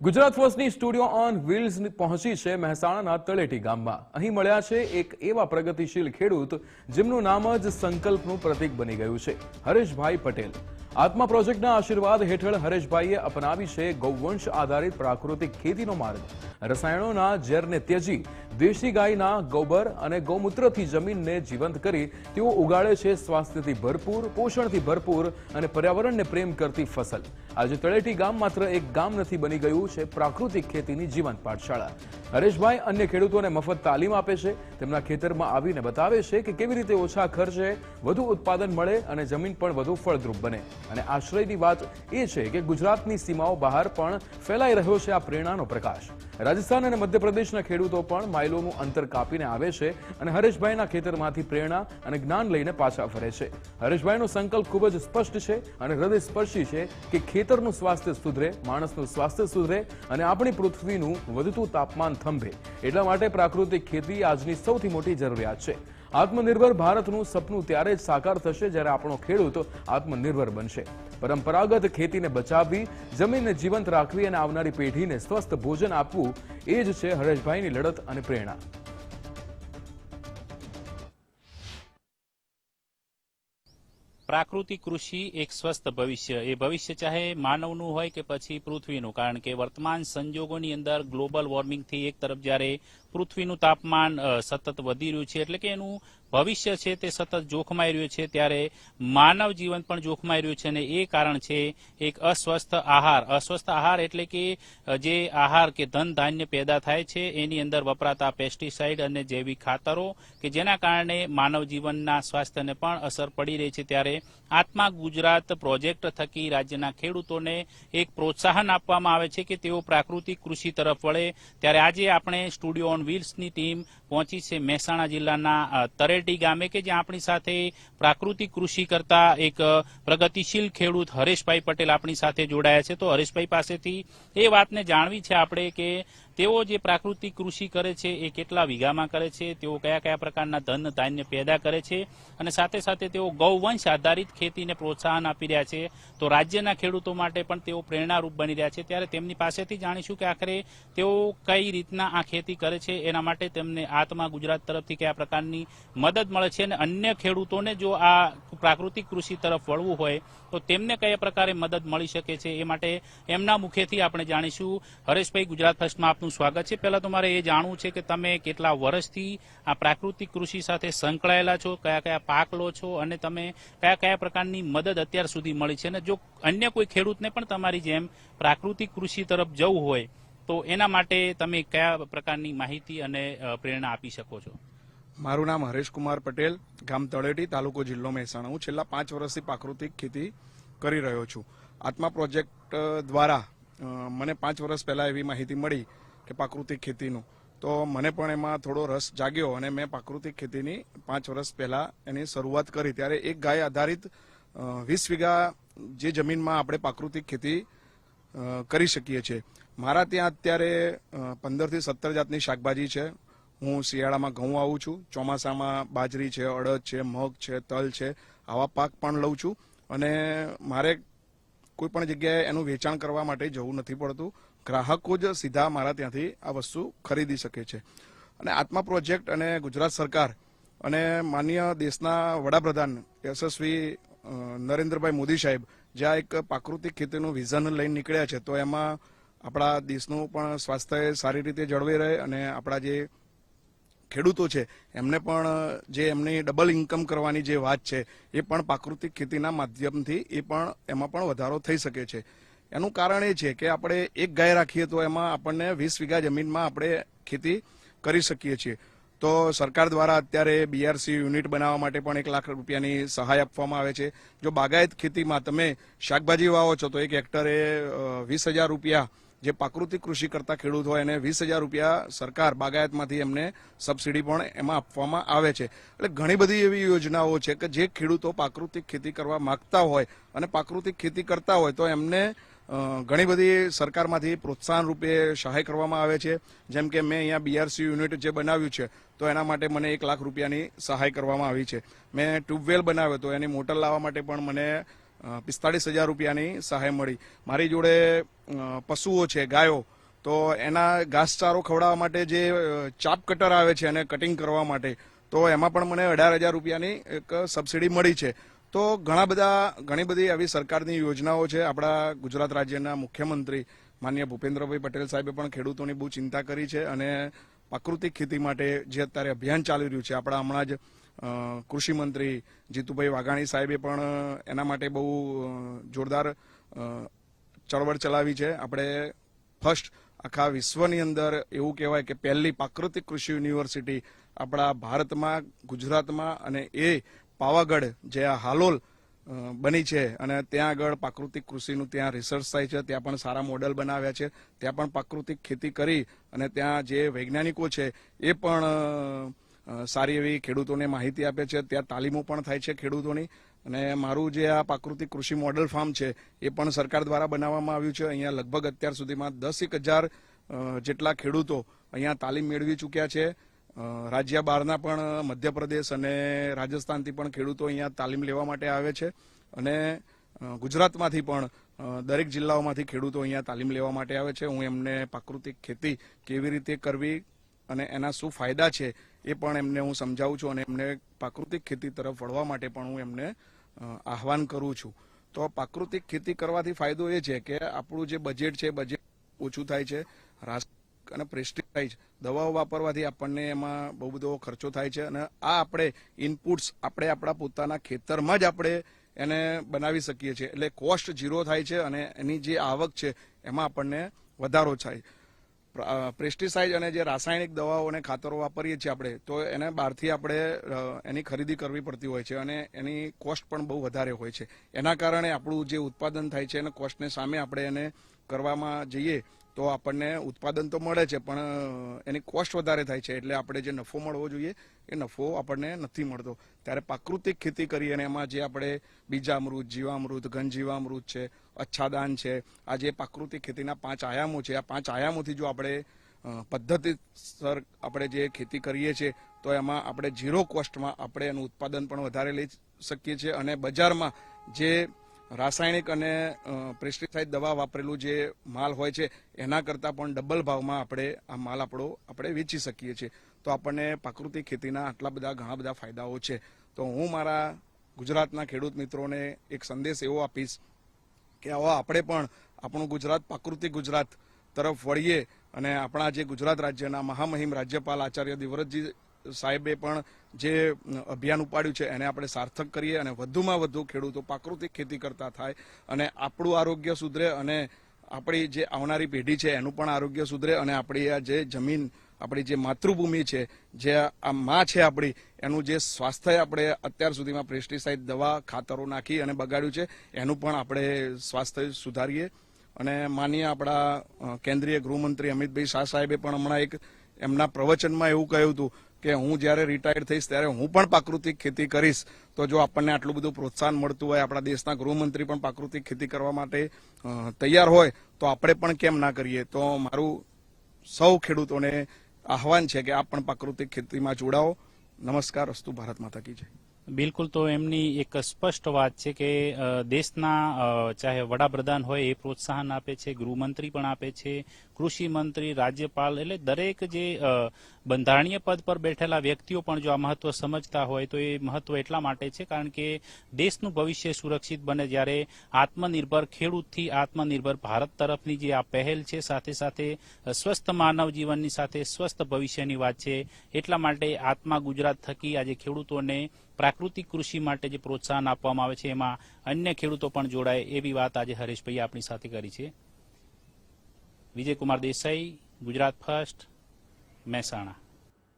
ગુજરાત ફર્સ્ટની studio on wheels પહોંચી છે મહેસાણાના તળેટી ગામમાં. અહીં મળ્યા છે એક એવા પ્રગતિશીલ ખેડૂત જેમનું નામ જ સંકલ્પનું પ્રતીક બની ગયું છે. હરેશભાઈ પટેલ. આત્મા પ્રોજેક્ટના આશીર્વાદ હેઠળ હરેશભાઈએ અપનાવી છે ગૌવંશ આધારિત પ્રાકૃતિક ખેતીનો માર્ગ. રસાયણોના ઝેરને ત્યજી, દેશી ગાયના ગોબર અને ગૌમૂત્રથી જમીનને જીવંત કરી તેઓ ઉગાડે છે સ્વાસ્થ્યથી ભરપૂર, પોષણથી ભરપૂર અને પર્યાવરણને પ્રેમ કરતી ફસલ. આજે તળેટી ગામ માત્ર એક ગામ નથી બની ગયું, છે પ્રાકૃતિક ખેતીની જીવંત પાઠશાળા. હરેશભાઈ અન્ય ખેડૂતોને મફત તાલીમ આપે છે, તેમના ખેતરમાં આવીને બતાવે છે કે કેવી રીતે ઓછા ખર્ચે વધુ ઉત્પાદન મળે અને જમીન પણ વધુ ફળદ્રુપ બને. અને આશ્રયની વાત એ છે કે ગુજરાતની સીમાઓ બહાર પણ ફેલાઈ રહ્યો છે આ પ્રેરણાનો પ્રકાશ. રાજસ્થાન અને મધ્યપ્રદેશના ખેડૂતો પણ માઇલોનું અંતર કાપીને આવે છે અને હરેશભાઈના ખેતરમાંથી પ્રેરણા અને જ્ઞાન લઈને પાછા ફરે છે. હરેશભાઈનો સંકલ્પ ખૂબ જ સ્પષ્ટ છે અને હૃદયસ્પર્શી છે કે ખેતરનું સ્વાસ્થ્ય સુધરે, માણસનું સ્વાસ્થ્ય સુધરે અને આપણી પૃથ્વીનું વધતું તાપમાન થંભે. એટલા માટે પ્રાકૃતિક ખેતી આજની સૌથી મોટી જરૂરિયાત છે. આત્મનિર્ભર ભારતનું સપનું ત્યારે જ સાકાર થશે જ્યારે આપણો ખેડૂત આત્મનિર્ભર બનશે. પરંપરાગત ખેતીને બચાવવી, જમીનને જીવંત રાખવી અને આવનારી પેઢીને સ્વસ્થ ભોજન આપવું એ જ છે હરેશભાઈની લડત અને પ્રેરણા. પ્રાકૃતિક કૃષિ એક સ્વસ્થ ભવિષ્ય. એ ભવિષ્ય ચાહે માનવનું હોય કે પછી પૃથ્વીનું. કારણ કે વર્તમાન સંજોગોની અંદર ગ્લોબલ વોર્મિંગથી એક તરફ જ્યારે પૃથ્વીનું તાપમાન સતત વધી રહ્યું છે એટલે કે એનું ભવિષ્ય છે તે સતત જોખમાઈ રહ્યું છે. ત્યારે માનવ જીવન પણ જોખમાઈ રહ્યું છે અને એ કારણ છે એક અસ્વસ્થ આહાર. અસ્વસ્થ આહાર એટલે કે જે આહાર કે ધન ધાન્ય પેદા થાય છે એની અંદર વપરાતા પેસ્ટિસાઇડ અને જૈવિક ખાતરો કે જેના કારણે માનવ જીવનના સ્વાસ્થ્યને પણ અસર પડી રહી છે. ત્યારે આત્મા ગુજરાત પ્રોજેક્ટ થકી રાજ્યના ખેડૂતોને એક પ્રોત્સાહન આપવામાં આવે છે કે તેઓ પ્રાકૃતિક કૃષિ તરફ વળે. ત્યારે આજે આપણે સ્ટુડિયો ઓન વ્હીલ્સની ટીમ પહોંચી છે મહેસાણા જિલ્લાના તરેટી ગામે કે જ્યાં આપણી સાથે પ્રાકૃતિક કૃષિ કરતા એક પ્રગતિશીલ ખેડૂત હરેશભાઈ પટેલ આપણી સાથે જોડાયા છે. તો હરેશભાઈ પાસેથી એ વાતને જાણવી છે આપણે કે તેઓ જે પ્રાકૃતિક કૃષિ કરે છે એ કેટલા વીઘામાં કરે છે, તેઓ કયા કયા પ્રકારના ધન ધાન્ય પેદા કરે છે અને સાથે સાથે તેઓ ગૌવંશ આધારિત ખેતીને પ્રોત્સાહન આપી રહ્યા છે. તો રાજ્યના ખેડૂતો માટે પણ તેઓ પ્રેરણારૂપ બની રહ્યા છે. ત્યારે તેમની પાસેથી જાણીશું કે આખરે તેઓ કઈ રીતના આ ખેતી કરે છે, એના માટે તેમને આત્મા ગુજરાત તરફથી કયા પ્રકારની મદદ મળે છે અને અન્ય ખેડૂતોને જો આ પ્રાકૃતિક કૃષિ તરફ વળવું હોય, તો તેમને કયા પ્રકારે મદદ મળી શકે છે એ માટે એમના મુખેથી આપણે જાણીશું. હરેશભાઈ, ગુજરાત ફર્સ્ટમાં આપનું સ્વાગત છે. પહેલા તો મારે એ જાણવું છે કે તમે કેટલા વર્ષથી આ પ્રાકૃતિક કૃષિ સાથે સંકળાયેલા છો, કયા કયા પાક લો છો અને તમે કયા કયા પ્રકારની મદદ અત્યાર સુધી મળી છે? અને જો અન્ય કોઈ ખેડૂતને પણ તમારી જેમ પ્રાકૃતિક કૃષિ તરફ જવું હોય તો એના માટે તમે કયા પ્રકારની માહિતી અને પ્રેરણા આપી શકો છો? મારું નામ હરેશકુમાર પટેલ, ગામ તળેટી, તાલુકો જિલ્લો મહેસાણા. હું છેલ્લા પાંચ વર્ષથી પ્રાકૃતિક ખેતી કરી રહ્યો છું. આત્મા પ્રોજેક્ટ દ્વારા મને પાંચ વર્ષ પહેલાં એવી માહિતી મળી કે પ્રાકૃતિક ખેતીનું. તો મને પણ એમાં થોડો રસ જાગ્યો અને મેં પ્રાકૃતિક ખેતીની પાંચ વર્ષ પહેલાં એની શરૂઆત કરી. ત્યારે એક ગાય આધારિત વીસ વીઘા જે જમીનમાં આપણે પ્રાકૃતિક ખેતી કરી શકીએ છીએ. મારા ત્યાં અત્યારે પંદરથી સત્તર જાતની શાકભાજી છે. હું શિયાળામાં ઘઉં આવું છું, ચોમાસામાં બાજરી છે, અડદ છે, મગ છે, તલ છે, આવા પાક પણ લઉં છું. અને મારે કોઈ પણ જગ્યાએ એનું વેચાણ કરવા માટે જવું નથી પડતું. ગ્રાહકો જ સીધા મારા ત્યાંથી આ વસ્તુ ખરીદી શકે છે. અને આત્મા પ્રોજેક્ટ અને ગુજરાત સરકાર અને માન્ય દેશના વડાપ્રધાન યશસ્વી નરેન્દ્રભાઈ મોદી સાહેબ, જ્યાં એક પ્રાકૃતિક ખેતીનું વિઝન લઈને નીકળ્યા છે, તો એમાં આપણા દેશનું પણ સ્વાસ્થ્ય સારી રીતે જળવાઈ રહે અને આપણા જે ખેડૂતો છે, એમને પણ જે એમની ડબલ ઇન્કમ કરવાની જે વાત છે, એ પણ પ્રાકૃતિક ખેતીના માધ્યમથી એ પણ એમાં પણ વધારો થઈ શકે છે. એનું કારણ એ છે કે આપણે એક ગાય રાખીએ તો એમાં આપણને વીસ વીઘા જમીનમાં આપણે ખેતી કરી શકીએ છીએ. તો સરકાર દ્વારા અત્યારે બીઆરસી યુનિટ બનાવવા માટે પણ એક લાખ રૂપિયાની સહાય આપવામાં આવે છે. જો બાગાયત ખેતીમાં તમે શાકભાજી વાવો છો તો એક હેક્ટરે વીસ હજાર રૂપિયા જે પ્રાકૃતિક કૃષિ કરતા ખેડૂત હોય એને વીસ હજાર રૂપિયા સરકાર બાગાયતમાંથી એમને સબસિડી પણ એમાં આપવામાં આવે છે. એટલે ઘણી બધી એવી યોજનાઓ છે કે જે ખેડૂતો પ્રાકૃતિક ખેતી કરવા માગતા હોય અને પ્રાકૃતિક ખેતી કરતા હોય તો એમને ઘણી બધી સરકારમાંથી પ્રોત્સાહન રૂપે સહાય કરવામાં આવે છે. જેમ કે મેં અહીંયા બીઆરસી યુનિટ જે બનાવ્યું છે, તો એના માટે મને એક લાખ રૂપિયાની સહાય કરવામાં આવી છે. મેં ટ્યુબવેલ બનાવ્યો તો એની મોટર લાવવા માટે પણ મને પિસ્તાળીસ હજાર રૂપિયાની સહાય મળી. મારી જોડે પશુઓ છે, ગાયો. તો એના ઘાસચારો ખવડાવવા માટે જે ચાપ કટર આવે છે અને કટિંગ કરવા માટે, તો એમાં પણ મને અઢાર હજાર રૂપિયાની એક સબસિડી મળી છે. તો ઘણા બધા, ઘણી બધી આવી સરકારની યોજનાઓ છે. આપણા ગુજરાત રાજ્યના મુખ્યમંત્રી માન્ય ભૂપેન્દ્રભાઈ પટેલ સાહેબે પણ ખેડૂતોની બહુ ચિંતા કરી છે અને પ્રાકૃતિક ખેતી માટે જે અત્યારે અભિયાન ચાલી રહ્યું છે, આપણા હમણાં જ અ, કૃષિ મંત્રી જીતુભાઈ વાઘાણી સાહેબે પણ એના માટે બહુ જોરદાર ચળવળ ચલાવી છે. આપણે ફર્સ્ટ આખા વિશ્વની અંદર એવું કહેવાય કે પહેલી પ્રાકૃતિક કૃષિ યુનિવર્સિટી આપણા ભારતમાં ગુજરાતમાં અને એ પાવાગઢ જે આ હાલોલ બની છે અને ત્યાં આગળ પ્રાકૃતિક કૃષિનું ત્યાં રિસર્ચ થાય છે. ત્યાં પણ સારા મોડેલ બનાવ્યા છે. ત્યાં પણ પ્રાકૃતિક ખેતી કરી અને ત્યાં જે વૈજ્ઞાનિકો છે એ પણ સારી એવી ખેડૂતોને માહિતી આપે છે. ત્યાં તાલીમો પણ થાય છે ખેડૂતોની. અને મારું જે આ પ્રાકૃતિક કૃષિ મોડેલ ફાર્મ છે, એ પણ સરકાર દ્વારા બનાવવામાં આવ્યું છે. અહીંયા લગભગ અત્યાર સુધીમાં દસ એક હજાર જેટલા ખેડૂતો અહીંયા તાલીમ મેળવી ચૂક્યા છે. રાજ્ય બહારના પણ મધ્યપ્રદેશ અને રાજસ્થાનથી પણ ખેડૂતો અહીંયા તાલીમ લેવા માટે આવે છે. અને ગુજરાતમાંથી પણ દરેક જિલ્લાઓમાંથી ખેડૂતો અહીંયા તાલીમ લેવા માટે આવે છે. હું એમને પ્રાકૃતિક ખેતી કેવી રીતે કરવી અને એના શું ફાયદા છે એ પણ એમને હું સમજાવું છું અને એમને પ્રાકૃતિક ખેતી તરફ વળવા માટે પણ હું એમને આહવાન કરું છું. તો પ્રાકૃતિક ખેતી કરવાથી ફાયદો એ છે કે આપણું જે બજેટ છે બજેટ ઓછું થાય છે રાસાયણિક અને પ્રેસ્ટિસાઇઝ દવાઓ વાપરવાથી આપણને એમાં બહુ બધો ખર્ચો થાય છે અને આ આપણે ઇનપુટ્સ આપણે આપણા પોતાના ખેતરમાં જ આપણે એને બનાવી શકીએ છીએ. એટલે કોસ્ટ ઝીરો થાય છે અને એની જે આવક છે એમાં આપણને વધારો થાય. પ્રેસ્ટિસાઇડ અને જે રાસાયણિક દવાઓ અને ખાતરો વાપરીએ છીએ આપણે, તો એને બહારથી આપણે એની ખરીદી કરવી પડતી હોય છે અને એની કોસ્ટ પણ બહુ વધારે હોય છે. એના કારણે આપણું જે ઉત્પાદન થાય છે એને કોસ્ટને સામે આપણે એને કરવામાં જઈએ તો આપણને ઉત્પાદન તો મળે છે, પણ એની કોસ્ટ વધારે થાય છે, એટલે આપણે જે નફો મળવો જોઈએ, એ નફો આપણને નથી મળતો. ત્યારે પ્રાકૃતિક ખેતી કરી અને એમાં જે આપણે બીજામૃત, જીવામૃત, ઘનજીવામૃત છે અચ્છાદાન છે. આ જે પ્રાકૃતિક ખેતીના પાંચ આયામો છે, આ પાંચ આયામોથી જો આપણે પદ્ધતિસર આપણે જે ખેતી કરીએ છીએ, તો એમાં આપણે ઝીરો કોસ્ટમાં આપણે એનું ઉત્પાદન પણ વધારે લઈ શકીએ છીએ અને બજારમાં જે રાસાયણિક અને પેસ્ટિસાઇડ દવા વાપરેલું જે માલ હોય છે, એના કરતાં પણ ડબલ ભાવમાં આપણે આ માલ આપણો, આપણે વેચી શકીએ છીએ. તો આપણને પ્રાકૃતિક ખેતીના આટલા બધા ઘણા બધા ફાયદાઓ છે. તો હું મારા ગુજરાતના ખેડૂત મિત્રોને એક સંદેશ એવો આપીશ કે આવો આપણે પણ આપણું ગુજરાત પ્રાકૃતિક ગુજરાત તરફ વળીએ અને આપણા જે ગુજરાત રાજ્યના મહામહિમ રાજ્યપાલ આચાર્ય દેવવ્રતજી સાહેબે પણ જે અભિયાન ઉપાડ્યું છે, એને આપણે સાર્થક કરીએ અને વધુમાં વધુ ખેડૂતો પ્રાકૃતિક ખેતી કરતા થાય અને આપણું આરોગ્ય સુધરે અને આપણી જે આવનારી પેઢી છે, એનું પણ આરોગ્ય સુધરે અને આપણી આ જે જમીન આપણી જે માતૃભૂમિ છે, જે આ માં છે આપણી, એનું જે સ્વાસ્થ્ય આપણે અત્યાર સુધીમાં પેસ્ટિસાઇડ દવા, ખાતરો નાખી અને બગાડ્યું છે, એનું પણ આપણે સ્વાસ્થ્ય સુધારીએ. અને માનીય આપણા કેન્દ્રીય ગૃહમંત્રી અમિતભાઈ શાહ સાહેબે પણ હમણાં એક એમના પ્રવચનમાં એવું કહ્યું હતું કે હું જ્યારે રિટાયર્ડ થઈશ ત્યારે હું પણ પ્રાકૃતિક ખેતી કરીશ. તો જો આપણને આટલું બધું પ્રોત્સાહન મળતું હોય, આપણા દેશના ગૃહમંત્રી પણ પ્રાકૃતિક ખેતી કરવા માટે તૈયાર હોય, તો આપણે પણ કેમ ના કરીએ? તો મારું સૌ ખેડૂતોને આહવાન છે કે આપ પણ પ્રાકૃતિક ખેતીમાં જોડાઓ. નમસ્કાર અસ્તુ ભારત માતા કી જય. બિલકુલ તો એમની એક સ્પષ્ટ વાત છે કે દેશના ચાહે વડાપ્રધાન હોય એ પ્રોત્સાહન આપે છે, ગૃહમંત્રી પણ આપે છે, કૃષિ મંત્રી, રાજ્યપાલ એટલે દરેક જે બંધારણીય પદ પર બેઠેલા વ્યક્તિઓ પણ જો આ મહત્વ સમજતા હોય તો એ મહત્વ એટલા માટે છે કારણ કે દેશનું ભવિષ્ય સુરક્ષિત બને જ્યારે આત્મનિર્ભર ખેડૂતથી આત્મનિર્ભર ભારત તરફની જે આ પહેલ છે, સાથે સાથે સ્વસ્થ માનવ જીવનની સાથે સ્વસ્થ ભવિષ્યની વાત છે, એટલા માટે આત્મા ગુજરાત થકી આજે ખેડૂતોને પ્રાકૃતિક કૃષિ માટે જે પ્રોત્સાહન આપવામાં આવે છે, એમાં અન્ય ખેડૂતો પણ જોડાય એવી વાત આજે હરેશભાઈ આપણી સાથે કરી છે. વિજયકુમાર દેસાઈ, ગુજરાત ફર્સ્ટ મહેસાણા.